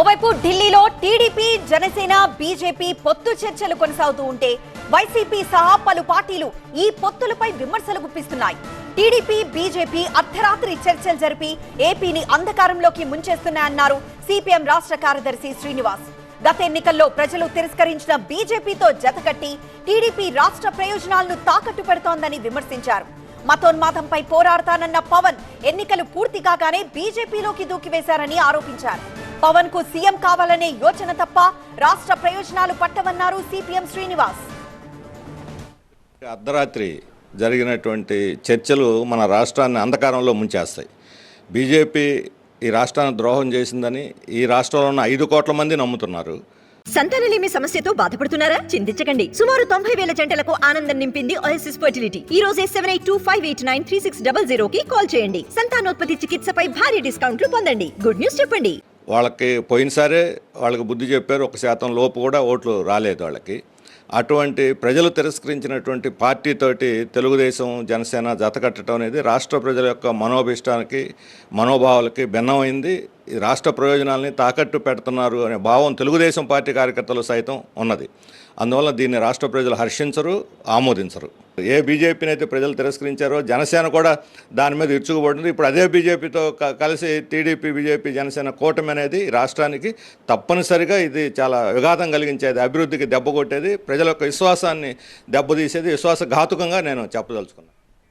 ఓవైపు ఢిల్లీలో TDP Janasena BJP పొత్తు చర్చలు కొనసాగుతూ ఉంటే వైసీపీ సహా పలు పార్టీలు ఈ పొత్తులపై విమర్శలు గుప్పిస్తున్నాయి. టీడీపీ బీజేపీ అర్ధరాత్రి చర్చలు జరిపి ఏపీని అంధకారంలోకి ముంచేస్తున్నాయన్నారు సిపిఎం రాష్ట్ర కార్యదర్శి శ్రీనివాస్. గత ఎన్నికల్లో ప్రజలు తిరస్కరించిన బీజేపీతో జతకట్టి టీడీపీ రాష్ట్ర ప్రయోజనాలను తాకట్టు పెడుతోందని విమర్శించారు. మతోన్మాదంపై పోరాడతానన్న పవన్ ఎన్నికలు పూర్తి కాగానే బీజేపీలోకి దూకివేశారని ఆరోపించారు. పవన్కు సీఎం కావాలనే యోచన తప్ప రాష్ట్ర ప్రయోజనాలు పట్టవన్నారు సిపిఎం శ్రీనివాస్. అర్ధరాత్రి జరిగినటువంటి చర్చలు మన రాష్ట్రాన్ని అంధకారంలో ముంచేస్తాయి. బీజేపీ ఈ రాష్ట్రాన్ని ద్రోహం చేసిందని ఈ రాష్ట్రంలో ఉన్న ఐదు కోట్ల మంది నమ్ముతున్నారు. సంతానలేమి సమస్యతో బాధపడుతున్నారా? చింతించకండి. సుమారు తొంభై వేల జంటలకు ఆనందం నింపింది ఓఎస్ఎస్ ఫర్టిలిటీ ఈ రోజే seven eight two five eight nine three six double zero కి కాల్ చేయండి. సంతానోత్పత్తి చికిత్సపై భారీ డిస్కౌంట్లు పొందండి. గుడ్ న్యూస్ చెప్పండి. వాళ్ళకి పోయినసారే వాళ్ళకి బుద్ధి చెప్పారు ఒక శాతం లోపు కూడా ఓట్లు రాలేదు వాళ్ళకి. అటువంటి ప్రజలు తిరస్కరించినటువంటి పార్టీతోటి తెలుగుదేశం జనసేన జతకట్టడం అనేది రాష్ట్ర ప్రజల యొక్క మనోభిష్టానికి మనోభావాలకి భిన్నమైంది. రాష్ట్ర ప్రయోజనాల్ని తాకట్టు పెడుతున్నారు అనే భావం తెలుగుదేశం పార్టీ కార్యకర్తలు సైతం ఉన్నది. అందువల్ల దీన్ని రాష్ట్ర ప్రజలు హర్షించరు ఆమోదించరు. ఏ బీజేపీని అయితే ప్రజలు తిరస్కరించారో జనసేన కూడా దాని మీద ఇరుచుకుపడింది ఇప్పుడు అదే బీజేపీతో క- కలిసి టీడీపీ బీజేపీ జనసేన కూటమి అనేది ఈ రాష్ట్రానికి తప్పనిసరిగా ఇది చాలా విఘాతం కలిగించేది అభివృద్ధికి దెబ్బ కొట్టేది ప్రజల యొక్క విశ్వాసాన్ని దెబ్బతీసేది విశ్వాసఘాతుకంగా నేను చెప్పదలుచుకున్నాను.